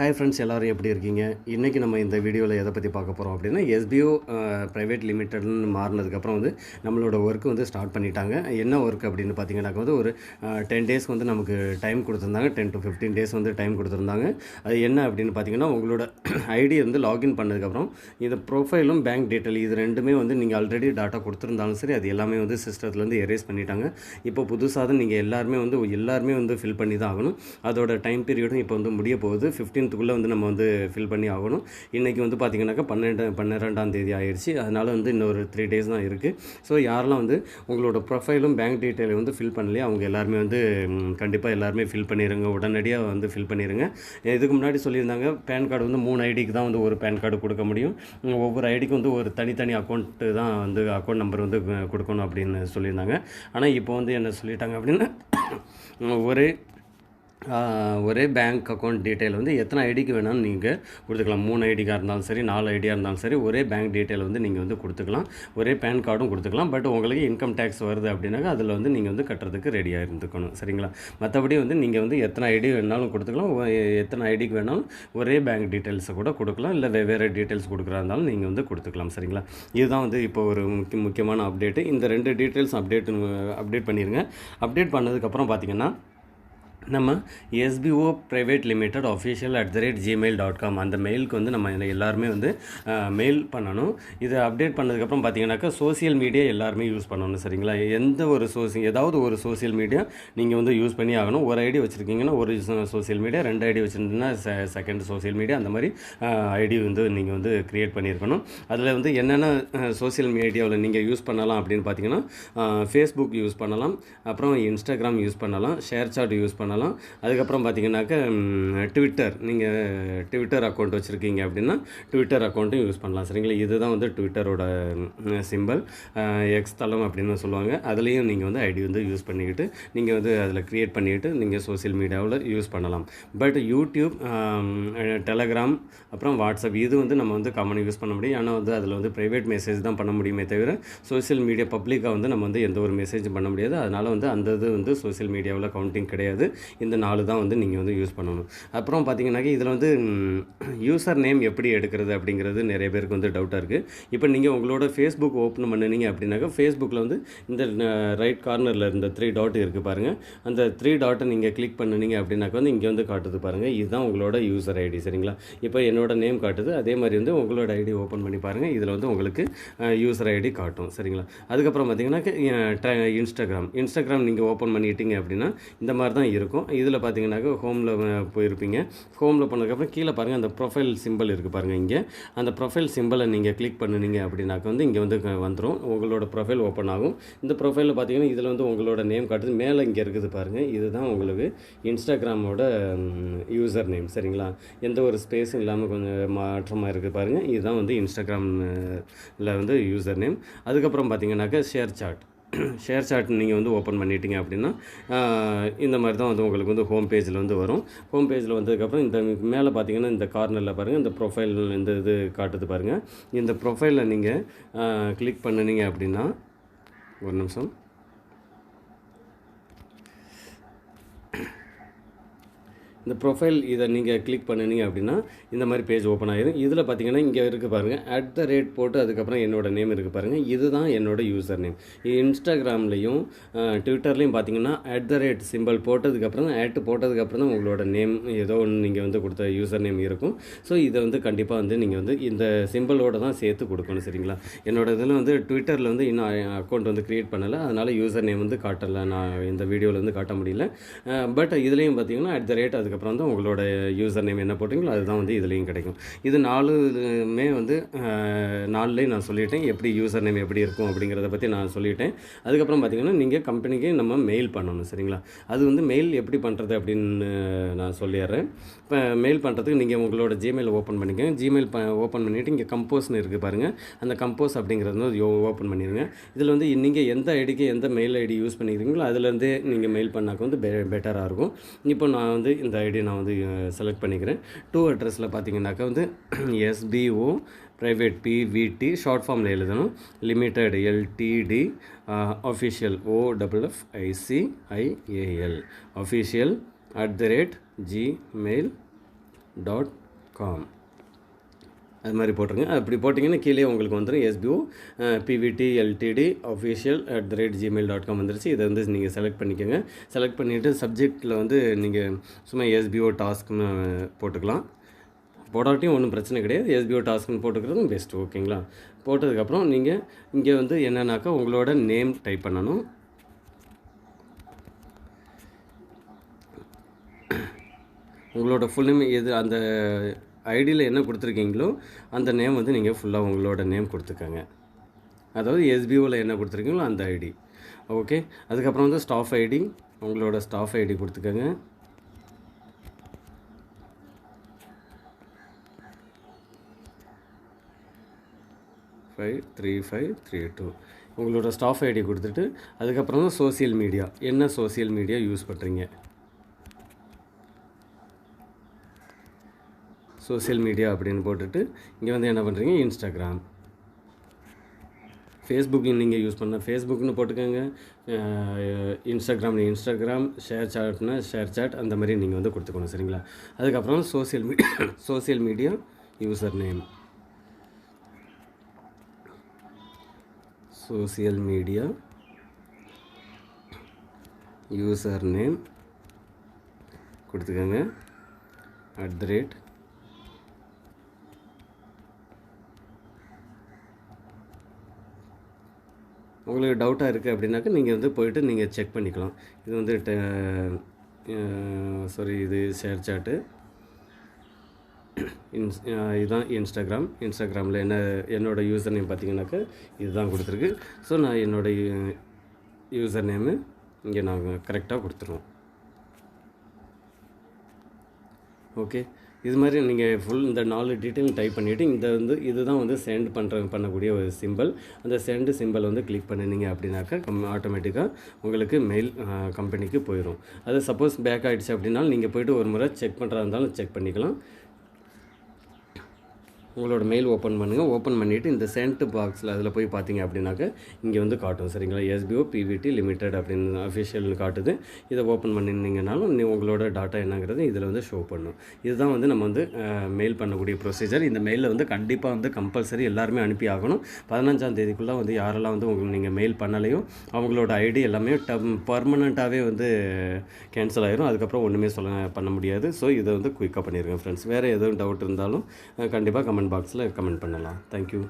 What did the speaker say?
Hi friends எல்லோரும் எப்படி இருக்கீங்க? இன்றைக்கி நம்ம இந்த வீடியோவில் எதை பற்றி பார்க்க போகிறோம் அப்படின்னா எஸ்பிஓ ப்ரைவேட் லிமிட்டட்னு மாறினதுக்கப்புறம் வந்து நம்மளோட ஒர்க்கு வந்து ஸ்டார்ட் பண்ணிட்டாங்க. என்ன ஒர்க் அப்படின்னு பார்த்தீங்கன்னாக்க வந்து ஒரு டென் டேஸ்க்கு வந்து நமக்கு டைம் கொடுத்துருந்தாங்க. டென் டு ஃபிஃப்டீன் டேஸ் வந்து டைம் கொடுத்துருந்தாங்க. அது என்ன அப்படின்னு பார்த்தீங்கன்னா உங்களோட ஐடி வந்து லாகின் பண்ணதுக்கப்புறம் இந்த ப்ரொஃபைலும் பேங்க் டீட்டெயில் இது ரெண்டுமே வந்து நீங்கள் ஆல்ரெடி டாட்டா கொடுத்துருந்தாலும் சரி அது எல்லாமே வந்து சிஸ்டத்துலேருந்து எரேஸ் பண்ணிட்டாங்க. இப்போ புதுசாக தான் நீங்கள் எல்லாருமே வந்து எல்லாருமே வந்து ஃபில் பண்ணி தான் ஆகணும். அதோட டைம் பீரியடும் இப்போ வந்து முடிய போகுது. ஃபிஃப்டீன்த்துக்குள்ளே வந்து நம்ம வந்து ஃபில் பண்ணி ஆகணும். இன்றைக்கி வந்து பார்த்திங்கனாக்கா பன்னெண்டு பன்னிரெண்டாம் தேதி ஆயிடுச்சு அதனால் வந்து இன்னொரு த்ரீ டேஸ் தான் இருக்குது ஸோ யாரெல்லாம் வந்து உங்களோட ப்ரொஃபைலும் பேங்க் டீட்டெயிலும் வந்து ஃபில் பண்ணலையே அவங்க எல்லாருமே வந்து கண்டிப்பாக எல்லாருமே ஃபில் பண்ணிடுங்க உடனடியாக வந்து ஃபில் பண்ணிடுங்க இதுக்கு முன்னாடி சொல்லியிருந்தாங்க பேன் கார்டு வந்து மூணு ஐடிக்கு தான் வந்து ஒரு பேன் கார்டு கொடுக்க முடியும். ஒவ்வொரு ஐடிக்கு வந்து ஒரு தனித்தனி அக்கௌண்ட்டு தான் வந்து அக்கௌண்ட் நம்பர் வந்து கொடுக்கணும் அப்படின்னு சொல்லியிருந்தாங்க. ஆனால் இப்போ வந்து என்ன சொல்லிட்டாங்க அப்படின்னா ஒரே ஒரே பேங்க் அக்கௌண்ட் டீட்டெயில் வந்து எத்தனை ஐடிக்கு வேணாலும் நீங்கள் கொடுத்துக்கலாம். மூணு ஐடிக்காக இருந்தாலும் சரி நாலு ஐடியாக இருந்தாலும் சரி ஒரே பேங்க் டீட்டெயில் வந்து நீங்கள் வந்து கொடுத்துக்கலாம். ஒரே பேன் கார்டும் கொடுத்துக்கலாம். பட் உங்களுக்கு இன்கம் டேக்ஸ் வருது அப்படின்னாக்கா அதில் வந்து நீங்கள் வந்து கட்டுறதுக்கு ரெடியாக இருந்துக்கணும். சரிங்களா? மற்றபடி வந்து நீங்கள் வந்து எத்தனை ஐடி வேணாலும் கொடுத்துக்கலாம். எத்தனை ஐடிக்கு வேணாலும் ஒரே பேங்க் டீட்டெயில்ஸை கூட கொடுக்கலாம். இல்லை வெவ்வேறு டீட்டெயில்ஸ் கொடுக்குறா இருந்தாலும் நீங்கள் வந்து கொடுத்துக்கலாம். சரிங்களா? இதுதான் வந்து இப்போ ஒரு முக்கிய முக்கியமான அப்டேட்டு இந்த ரெண்டு டீட்டெயில்ஸ் அப்டேட் அப்டேட் பண்ணிடுங்க அப்டேட் பண்ணதுக்கப்புறம் பார்த்தீங்கன்னா நம்ம SPO private limited official at the rate Gmail dot com அந்த மெயிலுக்கு வந்து நம்ம எல்லாருமே வந்து மெயில் பண்ணணும். இதை அப்டேட் பண்ணதுக்கப்புறம் பார்த்தீங்கன்னாக்கா சோசியல் மீடியா எல்லாருமே யூஸ் பண்ணணும் சரிங்களா? எந்த ஒரு சோசி ஏதாவது ஒரு சோசியல் மீடியா நீங்கள் வந்து யூஸ் பண்ணி ஆகணும். ஒரு ஐடி வச்சுருக்கீங்கன்னா ஒரு சோசியல் மீடியா ரெண்டு ஐடி வச்சுருந்தீங்கன்னா செகண்ட் சோசியல் மீடியா அந்த மாதிரி ஐடி வந்து நீங்கள் வந்து க்ரியேட் பண்ணியிருக்கணும். அதில் வந்து என்னென்ன சோசியல் மீடியாவில் நீங்கள் யூஸ் பண்ணலாம் அப்படின்னு பார்த்தீங்கன்னா ஃபேஸ்புக் யூஸ் பண்ணலாம். அப்புறம் இன்ஸ்டாகிராம் யூஸ் பண்ணலாம். ஷேர் சாட் யூஸ் பண்ணலாம். பண்ணலாம். அதுக்கப்புறம் பார்த்தீங்கன்னாக்க ட்விட்டர் நீங்கள் ட்விட்டர் அக்கௌண்ட் வச்சுருக்கீங்க அப்படின்னா ட்விட்டர் அக்கௌண்ட்டும் யூஸ் பண்ணலாம். சரிங்களா? இதுதான் வந்து ட்விட்டரோட சிம்பிள் எக்ஸ் தளம் அப்படின்னு சொல்லுவாங்க. அதுலேயும் நீங்கள் வந்து ஐடி வந்து யூஸ் பண்ணிக்கிட்டு நீங்கள் வந்து அதில் க்ரியேட் பண்ணிக்கிட்டு நீங்கள் சோசியல் மீடியாவில் யூஸ் பண்ணலாம். பட் யூடியூப் டெலகிராம் அப்புறம் வாட்ஸ்அப் இது வந்து நம்ம வந்து காமனாக யூஸ் பண்ண முடியும். ஆனால் வந்து அதில் வந்து ப்ரைவேட் மெசேஜ் தான் பண்ண முடியுமே தவிர சோசியல் மீடியா பப்ளிக்காக வந்து நம்ம வந்து எந்த ஒரு மெசேஜும் பண்ண முடியாது. அதனால் வந்து அந்த இது வந்து சோசியல் மீடியாவில் கவுண்டிங் கிடையாது. இந்த நாலு தான் வந்து நீங்கள் வந்து யூஸ் பண்ணணும். அப்புறம் பார்த்தீங்கன்னாக்கா இதில் வந்து யூசர் நேம் எப்படி எடுக்கிறது அப்படிங்கிறது நிறைய பேருக்கு வந்து டவுட்டாக இருக்குது இப்போ நீங்கள் உங்களோட ஃபேஸ்புக் ஓப்பன் பண்ணினீங்க அப்படின்னாக்கா ஃபேஸ்புக்கில் வந்து இந்த ரைட் கார்னரில் இருந்த த்ரீ டாட் இருக்குது பாருங்கள் அந்த த்ரீ டாட்டை நீங்கள் கிளிக் பண்ணினீங்க அப்படின்னாக்கா வந்து இங்கே வந்து காட்டுது பாருங்கள் இதுதான் உங்களோட யூசர் ஐடி சரிங்களா? இப்போ என்னோட நேம் காட்டுது. அதே மாதிரி வந்து உங்களோட ஐடி ஓப்பன் பண்ணி பாருங்கள் இதில் வந்து உங்களுக்கு யூசர் ஐடி காட்டும் சரிங்களா? அதுக்கப்புறம் பார்த்தீங்கன்னா இன்ஸ்டாகிராம் இன்ஸ்டாகிராம் நீங்கள் ஓப்பன் பண்ணிட்டீங்க அப்படின்னா இந்த மாதிரி தான் இருக்கும். இருக்கும். இதில் பார்த்தீங்கன்னாக்கா ஹோமில் போயிருப்பீங்க. ஹோமில் பண்ணதுக்கப்புறம் கீழே பாருங்கள் அந்த ப்ரொஃபைல் சிம்பிள் இருக்குது பாருங்கள் இங்கே. அந்த ப்ரொஃபைல் சிம்பிளை நீங்கள் கிளிக் பண்ணினீங்க அப்படின்னாக்க வந்து இங்கே வந்து வந்துடும் உங்களோட ப்ரொஃபைல் ஓப்பன் ஆகும். இந்த ப்ரொஃபைலில் பார்த்தீங்கன்னா இதில் வந்து உங்களோட நேம் காட்டுது. மேலே இங்கே இருக்குது பாருங்கள் இதுதான் உங்களுக்கு இன்ஸ்டாகிராமோட யூசர் நேம் சரிங்களா? எந்த ஒரு ஸ்பேஸும் இல்லாமல் கொஞ்சம் மாற்றமாக இருக்குது பாருங்கள் இதுதான் வந்து இன்ஸ்டாகிராமில் வந்து யூசர் நேம் அதுக்கப்புறம் பார்த்தீங்கன்னாக்கா ஷேர் சாட் ஷேர் சாட் நீங்கள் வந்து ஓப்பன் பண்ணிட்டீங்க அப்படின்னா இந்த மாதிரி தான் வந்து உங்களுக்கு வந்து ஹோம் பேஜில் வந்து வரும். ஹோம் பேஜில் வந்ததுக்கப்புறம் இந்த மேலே பார்த்தீங்கன்னா இந்த கார்னரில் பாருங்கள் இந்த ப்ரொஃபைல் இந்த இது காட்டுது பாருங்கள் இந்த ப்ரொஃபைலில் நீங்கள் கிளிக் பண்ணினீங்க அப்படின்னா ஒரு நிமிஷம். இந்த ப்ரொஃபைல் இதை நீங்கள் கிளிக் பண்ணினீங்க அப்படின்னா இந்த மாதிரி பேஜ் ஓப்பன் ஆகிடும் இதில் பார்த்தீங்கன்னா இங்கே இருக்குது பாருங்கள் அட் த ரேட் போட்டு அதுக்கப்புறம் என்னோடய நேம் இருக்குது பாருங்கள் இதுதான் என்னோடய யூசர் நேம் இன்ஸ்டாகிராம்லேயும் ட்விட்டர்லேயும் பார்த்தீங்கன்னா அட் த ரேட் சிம்பிள் போட்டதுக்கப்புறம் தான் ஆட் போட்டதுக்கப்புறம் தான் உங்களோட நேம் ஏதோ ஒன்று நீங்கள் வந்து கொடுத்த யூசர் நேம் இருக்கும். ஸோ இதை வந்து கண்டிப்பாக வந்து நீங்கள் வந்து இந்த சிம்பிளோடு தான் சேர்த்து கொடுக்கணும் சரிங்களா? என்னோட இதில் வந்து ட்விட்டரில் வந்து இன்னும் அக்கௌண்ட் வந்து க்ரியேட் பண்ணலை. அதனால் யூசர் நேம் வந்து காட்டலை. நான் இந்த வீடியோவில் வந்து காட்ட முடியல. பட் இதுலேயும் பார்த்தீங்கன்னா அட் த ரேட் அதுக்கு அதுக்கப்புறம் வந்து உங்களோட யூசர் நேம் என்ன போட்டிங்களோ அதுதான் வந்து இதுலேயும் கிடைக்கும். இது நாலுமே வந்து நாலுலேயும் நான் சொல்லிட்டேன். எப்படி யூசர் நேம் எப்படி இருக்கும் அப்படிங்கிறத பற்றி நான் சொல்லிட்டேன். அதுக்கப்புறம் பார்த்தீங்கன்னா நீங்கள் கம்பெனிக்கு நம்ம மெயில் பண்ணணும் சரிங்களா? அது வந்து மெயில் எப்படி பண்ணுறது அப்படின்னு நான் சொல்லிடுறேன். இப்போ மெயில் பண்ணுறதுக்கு நீங்கள் உங்களோட ஜிமெயில் ஓப்பன் பண்ணிக்கோங்க. ஜிமெயில் ப ஓப்பன் பண்ணிவிட்டு இங்கே கம்போஸ்னு இருக்குது பாருங்கள் அந்த கம்போஸ் அப்படிங்கிறது வந்து ஓப்பன் பண்ணிடுங்க. இதில் வந்து நீங்கள் எந்த ஐடிக்கு எந்த மெயில் ஐடி யூஸ் பண்ணிக்கிறீங்களோ அதுலேருந்தே நீங்கள் மெயில் பண்ணாக்க வந்து பெ பெட்டராக இருக்கும். இப்போ நான் வந்து இந்த ஐடி நான் வந்து செலக்ட் பண்ணிக்கிறேன். டூ அட்ரஸில் பார்த்தீங்கன்னாக்கா வந்து எஸ்பிஓ ப்ரைவேட் பிவிடி ஷார்ட் ஃபார்மில் எழுதணும். Limited LTD official O double F ICIAL official at the rate Gmail dot com அது மாதிரி போட்டுருங்க. அப்படி போட்டிங்கன்னா கீழே உங்களுக்கு வந்துடும் SPO PVT LTD official at the rate Gmail dot com வந்துருச்சு. இதை வந்து நீங்கள் செலக்ட் பண்ணிக்கோங்க. செலக்ட் பண்ணிவிட்டு சப்ஜெக்டில் வந்து நீங்கள் சும்மா எஸ்பிஓ டாஸ்க்னு போட்டுக்கலாம். போடாட்டியும் ஒன்றும் பிரச்சனை கிடையாது. எஸ்பிஓ டாஸ்க்னு போட்டுக்கிறதும் பெஸ்ட் ஓகேங்களா? போட்டதுக்கப்புறம் நீங்கள் இங்கே வந்து என்னன்னாக்கா உங்களோட நேம் டைப் பண்ணணும். உங்களோட ஃபுல் நேம் எது அந்த ஐடியில் என்ன கொடுத்துருக்கீங்களோ அந்த நேம் வந்து நீங்கள் ஃபுல்லாக உங்களோட நேம் கொடுத்துக்கோங்க. அதாவது எஸ்பிஓவில் என்ன கொடுத்துருக்கீங்களோ அந்த ஐடி. ஓகே அதுக்கப்புறம் வந்து ஸ்டாஃப் ஐடி உங்களோட ஸ்டாஃப் ஐடி கொடுத்துக்கோங்க. Five three five three two உங்களோட ஸ்டாஃப் ஐடி கொடுத்துட்டு அதுக்கப்புறம் தான் சோசியல் மீடியா என்ன சோசியல் மீடியா யூஸ் பண்ணுறீங்க சோசியல் மீடியா அப்படின்னு போட்டுட்டு இங்கே வந்து என்ன பண்ணுறீங்க இன்ஸ்டாகிராம் ஃபேஸ்புக் நீங்கள் யூஸ் பண்ண ஃபேஸ்புக்னு போட்டுக்கோங்க. இன்ஸ்டாகிராம் இன்ஸ்டாகிராம் ஷேர் சாட்னா ஷேர் சாட் அந்த மாதிரி நீங்கள் வந்து கொடுத்துக்கணும் சரிங்களா? அதுக்கப்புறம் social media social media user name social media user name கொடுத்துக்கோங்க. அட் த ரேட் உங்களுக்கு டவுட்டாக இருக்குது அப்படின்னாக்கா நீங்கள் வந்து போயிட்டு நீங்கள் செக் பண்ணிக்கலாம். இது வந்து சாரி இது ஷேர் சாட்டு இன்ஸ் இதுதான் இன்ஸ்டாகிராம் இன்ஸ்டாகிராமில் என்ன என்னோடய யூசர் நேம் பார்த்தீங்கன்னாக்கா இதுதான் கொடுத்துருக்கு. ஸோ நான் என்னோடய யூசர் நேமு இங்கே நாங்கள் கரெக்டாக கொடுத்துருவோம் ஓகே இது மாதிரி நீங்கள் ஃபுல் இந்த நாலு டீட்டெயில் டைப் பண்ணிவிட்டு இந்த வந்து இதுதான் வந்து சென்ட் பண்ணுற பண்ணக்கூடிய ஒரு சிம்பிள் அந்த சென்ட் சிம்பிள் வந்து கிளிக் பண்ணினீங்க அப்படின்னாக்கா கம் ஆட்டோமேட்டிக்காக உங்களுக்கு மெயில் கம்பெனிக்கு போயிடும் அது சப்போஸ் பேக் ஆகிடுச்சு அப்படின்னாலும் நீங்கள் போய்ட்டு ஒரு முறை செக் பண்ணுறதா இருந்தாலும் செக் பண்ணிக்கலாம். உங்களோட மெயில் ஓப்பன் பண்ணுங்கள் ஓப்பன் பண்ணிவிட்டு இந்த சென்ட் பாக்ஸில் அதில் போய் பார்த்தீங்க அப்படின்னாக்க இங்கே வந்து காட்டும். சரிங்களா? எஸ்பிஓ பிவிடி லிமிடெட் அப்படின்னு அஃபிஷியல்னு காட்டுது. இதை ஓப்பன் பண்ணியிருந்தீங்கனாலும் நீ உங்களோட டாட்டா என்னங்கிறது இதில் வந்து ஷோ பண்ணும். இதுதான் வந்து நம்ம வந்து மெயில் பண்ணக்கூடிய ப்ரொசீஜர் இந்த மெயிலில் வந்து கண்டிப்பாக வந்து கம்பல்சரி எல்லாருமே அனுப்பி ஆகணும். பதினஞ்சாம் தேதிக்குள்ளே வந்து யாரெல்லாம் வந்து உங்களுக்கு நீங்கள் மெயில் பண்ணலையோ அவங்களோட ஐடி எல்லாமே டம் பர்மனண்ட்டாகவே வந்து கேன்சல் ஆயிரும். அதுக்கப்புறம் ஒன்றுமே சொல்ல பண்ண முடியாது. ஸோ இதை வந்து குயிக்காக பண்ணிடுங்க ஃப்ரெண்ட்ஸ் வேறு எதுவும் டவுட் இருந்தாலும் கண்டிப்பாக கமெண்ட் பாக்ஸில் கமெண்ட் பண்ணலாம். தேங்க்யூ